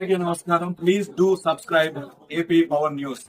అందరికీ నమస్కారం please do subscribe AP power news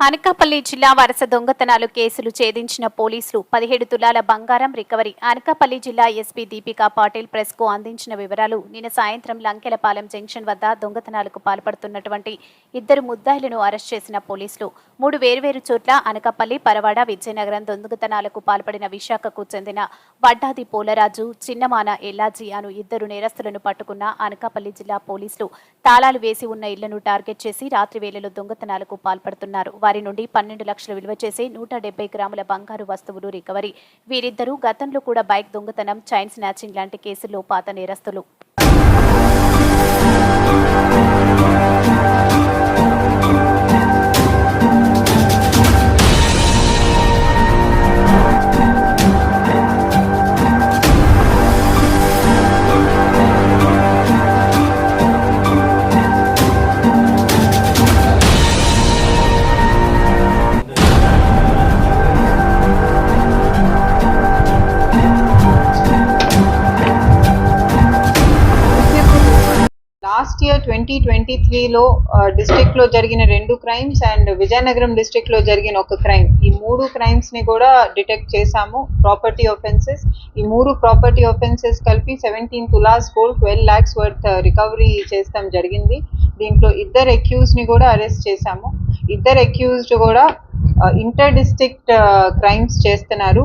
Anakapalli జిల్లా వరుస దొంగతనాలు కేసులు ఛేదించిన పోలీసులు పదిహేడు తులాల బంగారం రికవరీ. అనకాపల్లి జిల్లా ఎస్పీ దీపికా పాటిల్ ప్రెస్కు అందించిన వివరాలు నిన్న సాయంత్రం లంకెలపాలెం జంక్షన్ వద్ద దొంగతనాలకు పాల్పడుతున్నటువంటి ఇద్దరు ముద్దాయిలను అరెస్ట్ చేసిన పోలీసులు. మూడు వేర్వేరు చోట్ల అనకాపల్లి పరవాడ విజయనగరం దొంగతనాలకు పాల్పడిన విశాఖకు చెందిన వడ్డాది పోలరాజు చిన్నమాన ఎల్లాజీ అను ఇద్దరు నేరస్తులను పట్టుకున్న అనకాపల్లి జిల్లా పోలీసులు తాళాలు వేసి ఉన్న ఇళ్ళను టార్గెట్ చేసి రాత్రి వేళలో దొంగతనాలకు పాల్పడుతున్నారు. వారి నుండి పన్నెండు లక్షలు విలువ చేసే నూట డెబ్బై గ్రాముల బంగారు వస్తువులు రికవరీ. వీరిద్దరూ గతంలో కూడా బైక్ దొంగతనం చైన్ స్నాచింగ్ లాంటి కేసుల్లో పాత నేరస్తులు. లాస్ట్ ఇయర్ ట్వంటీ ట్వంటీ త్రీలో డిస్ట్రిక్ట్లో జరిగిన రెండు క్రైమ్స్ అండ్ విజయనగరం డిస్ట్రిక్ట్లో జరిగిన ఒక క్రైమ్ ఈ మూడు క్రైమ్స్ని కూడా డిటెక్ట్ చేశాము ప్రాపర్టీ ఒఫెన్సెస్ ఈ మూడు ప్రాపర్టీ ఒఫెన్సెస్ కలిపి seventeen tolas gold twelve lakhs worth recovery చేస్తాం జరిగింది. దీంట్లో ఇద్దరు అక్యూజ్ని కూడా అరెస్ట్ చేశాము. ఇద్దరు అక్యూజ్డ్ కూడా ఇంటర్ డిస్ట్రిక్ట్ క్రైమ్స్ చేస్తున్నారు.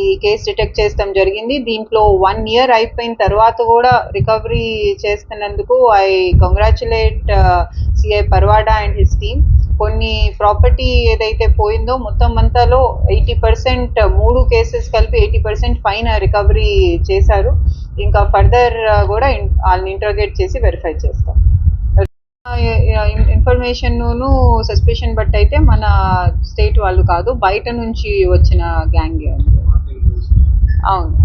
ఈ కేసు డిటెక్ట్ చేస్తాం జరిగింది. దీంట్లో వన్ ఇయర్ అయిపోయిన తర్వాత కూడా రికవరీ చేస్తున్నందుకు I congratulate CI Parwada and his team కొన్ని ప్రాపర్టీ ఏదైతే పోయిందో మొత్తం అంతాలో ఎయిటీ పర్సెంట్ uh, మూడు కేసెస్ కలిపి ఎయిటీ పర్సెంట్ పైన రికవరీ చేశారు. ఇంకా ఫర్దర్ uh, కూడా వాళ్ళని ఇంటర్గేట్ చేసి వెరిఫై చేస్తాం. ఇన్ఫర్మేషన్ను సస్పెషన్ బట్ అయితే మన స్టేట్ వాళ్ళు కాదు బయట నుంచి వచ్చిన గ్యాంగ్ అవును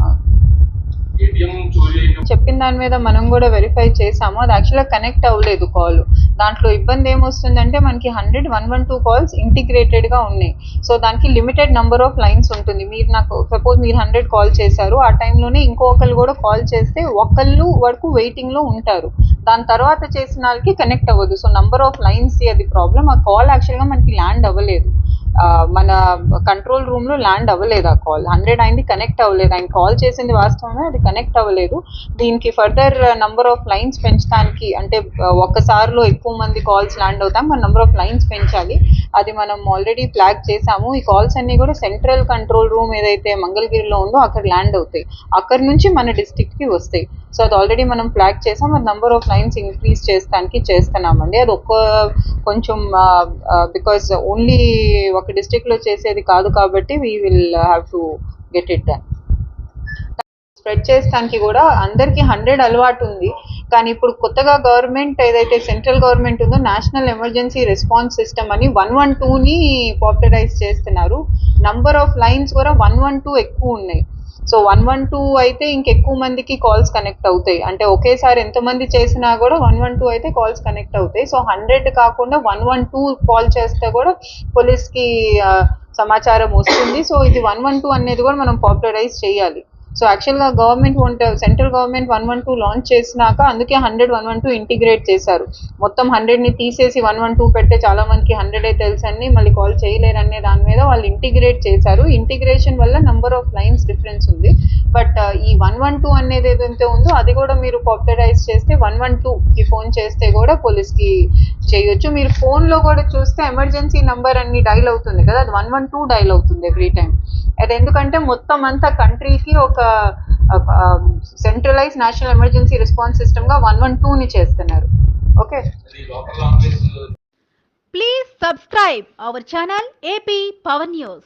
చెప్పిన దాని మీద మనం కూడా వెరిఫై చేసాము. అది యాక్చువల్గా కనెక్ట్ అవ్వలేదు కాల్ దాంట్లో ఇబ్బంది ఏమొస్తుందంటే మనకి hundred one one two calls ఇంటిగ్రేటెడ్గా ఉన్నాయి. సో దానికి లిమిటెడ్ నెంబర్ ఆఫ్ లైన్స్ ఉంటుంది. మీరు నాకు సపోజ్ మీరు హండ్రెడ్ కాల్ చేశారు. ఆ టైంలోనే ఇంకొకరు కూడా కాల్ చేస్తే ఒకళ్ళు వరకు వెయిటింగ్లో ఉంటారు. దాని తర్వాత చేసిన వాళ్ళకి కనెక్ట్ అవ్వదు. సో నంబర్ ఆఫ్ లైన్స్ అది ప్రాబ్లం ఆ కాల్ యాక్చువల్గా మనకి ల్యాండ్ అవ్వలేదు. మన కంట్రోల్ రూమ్లో ల్యాండ్ అవ్వలేదు ఆ కాల్ హండ్రెడ్ అయింది కనెక్ట్ అవ్వలేదు. ఆయన కాల్ చేసింది వాస్తవమే అది కనెక్ట్ అవ్వలేదు. దీనికి ఫర్దర్ నంబర్ ఆఫ్ లైన్స్ పెంచడానికి అంటే ఒక్కసారిలో ఎక్కువ మంది కాల్స్ ల్యాండ్ అవుతాం మన నంబర్ ఆఫ్ లైన్స్ పెంచాలి. అది మనం ఆల్రెడీ ఫ్లాగ్ చేసాము. ఈ కాల్స్ అన్ని కూడా సెంట్రల్ కంట్రోల్ రూమ్ ఏదైతే మంగళగిరిలో ఉందో అక్కడ ల్యాండ్ అవుతాయి. అక్కడ నుంచి మన డిస్ట్రిక్ట్కి వస్తాయి. సో అది ఆల్రెడీ మనం ఫ్లాగ్ చేసాం. అది నంబర్ ఆఫ్ లైన్స్ ఇంక్రీజ్ చేస్తానికి చేస్తున్నామండి. అది ఒక్క కొంచెం బికాస్ ఓన్లీ ఒక డిస్ట్రిక్ట్లో చేసేది కాదు కాబట్టి we will have to get it done spread చేస్తానికి కూడా అందరికీ హండ్రెడ్ అలవాటు ఉంది. కానీ ఇప్పుడు కొత్తగా గవర్నమెంట్ ఏదైతే సెంట్రల్ గవర్నమెంట్ ఉందో నేషనల్ ఎమర్జెన్సీ రెస్పాన్స్ సిస్టమ్ అని వన్ వన్ టూని పాపులరైజ్ చేస్తున్నారు. నంబర్ ఆఫ్ లైన్స్ కూడా వన్ వన్ టూ ఎక్కువ ఉన్నాయి. సో వన్ వన్ టూ అయితే ఇంకెక్కువ మందికి కాల్స్ కనెక్ట్ అవుతాయి. అంటే ఒకేసారి ఎంతమంది చేసినా కూడా వన్ వన్ టూ అయితే కాల్స్ కనెక్ట్ అవుతాయి. సో హండ్రెడ్ కాకుండా వన్ వన్ టూ కాల్ చేస్తే కూడా పోలీస్కి సమాచారం వస్తుంది. సో ఇది వన్ వన్ టూ అనేది కూడా మనం పాపులరైజ్ చేయాలి. సో యాక్చువల్గా గవర్నమెంట్ వంట central government one one two launch చేసినాక అందుకే hundred one one two integrate చేశారు. మొత్తం హండ్రెడ్ని తీసేసి వన్ వన్ టూ పెట్టే చాలా మందికి హండ్రెడ్ తెలుసు మళ్ళీ కాల్ చేయలేరు అనే దాని మీద వాళ్ళు ఇంటిగ్రేట్ చేశారు. ఇంటిగ్రేషన్ వల్ల నెంబర్ ఆఫ్ లైన్స్ డిఫరెన్స్ ఉంది. బట్ uh, ఈ వన్ వన్ టూ అనేది ఏదైతే ఉందో అది కూడా మీరు పాపులరైజ్ చేస్తే వన్ వన్ టూకి ఫోన్ చేస్తే కూడా పోలీస్కి చేయొచ్చు. మీరు ఫోన్లో కూడా చూస్తే ఎమర్జెన్సీ నెంబర్ అన్ని డైల్ అవుతుంది కదా అది వన్ వన్ టూ డైల్ అవుతుంది ఎవ్రీ టైం అది ఎందుకంటే మొత్తం అంతా కంట్రీకి ఒక సెంట్రలైజ్ నేషనల్ ఎమర్జెన్సీ రెస్పాన్స్ సిస్టమ్గా వన్ వన్ టూని చేస్తున్నారు okay Please subscribe our channel AP Power News.